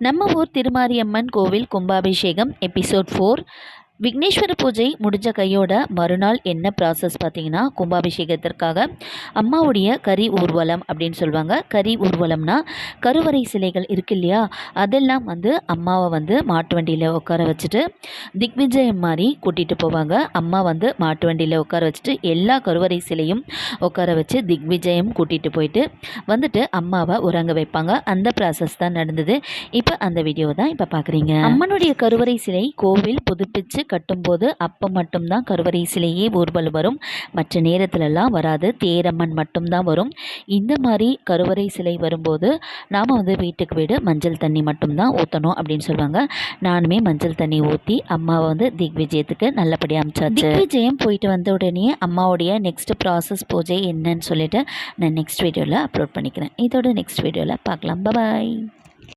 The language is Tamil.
நம்ம ஊர் திருமாரியம்மன் கோவில் கும்பாபிஷேகம் எபிசோட் ஃபோர் விக்னேஸ்வர பூஜை முடிஞ்ச கையோட மறுநாள் என்ன ப்ராசஸ் பார்த்தீங்கன்னா கும்பாபிஷேகத்திற்காக அம்மாவுடைய கறி ஊர்வலம் அப்படின்னு சொல்லுவாங்க. கறி ஊர்வலம்னா கருவறை சிலைகள் இருக்கு இல்லையா? அதெல்லாம் வந்து அம்மாவை வந்து மாட்டு வண்டியில் உட்கார வச்சுட்டு திக்விஜயம் மாதிரி கூட்டிகிட்டு போவாங்க. அம்மா வந்து மாட்டு வண்டியில் உட்கார வச்சுட்டு எல்லா கருவறை சிலையும் உட்கார வச்சு திக்விஜயம் கூட்டிகிட்டு போயிட்டு வந்துட்டு அம்மாவை உறங்க வைப்பாங்க. அந்த ப்ராசஸ் தான் நடந்தது. இப்போ அந்த வீடியோ தான் இப்போ பார்க்குறீங்க அம்மனுடைய கருவறை சிலை கோவில் புதுப்பிச்சு கட்டும்போது அப்போ மட்டும்தான் கருவறை சிலையே ஊர்வலம் வரும். மற்ற நேரத்துலலாம் வராது. தேரம்மன் மட்டும்தான் வரும். இந்த மாதிரி கருவறை சிலை வரும்போது நாம் வந்து வீட்டுக்கு வீடு மஞ்சள் தண்ணி மட்டும்தான் ஊற்றணும் அப்படின்னு சொல்லுவாங்க. நானுமே மஞ்சள் தண்ணி ஊற்றி அம்மாவை வந்து திக்விஜயத்துக்கு நல்லபடியாக அமிச்சாச்சு. திக்விஜயம் போயிட்டு வந்த உடனே அம்மாவுடைய நெக்ஸ்ட் ப்ராசஸ் பூஜை என்னன்னு சொல்லிட்டு நான் நெக்ஸ்ட் வீடியோவில் அப்லோட் பண்ணிக்கிறேன். இதோட நெக்ஸ்ட் வீடியோவில் பார்க்கலாம். பாய்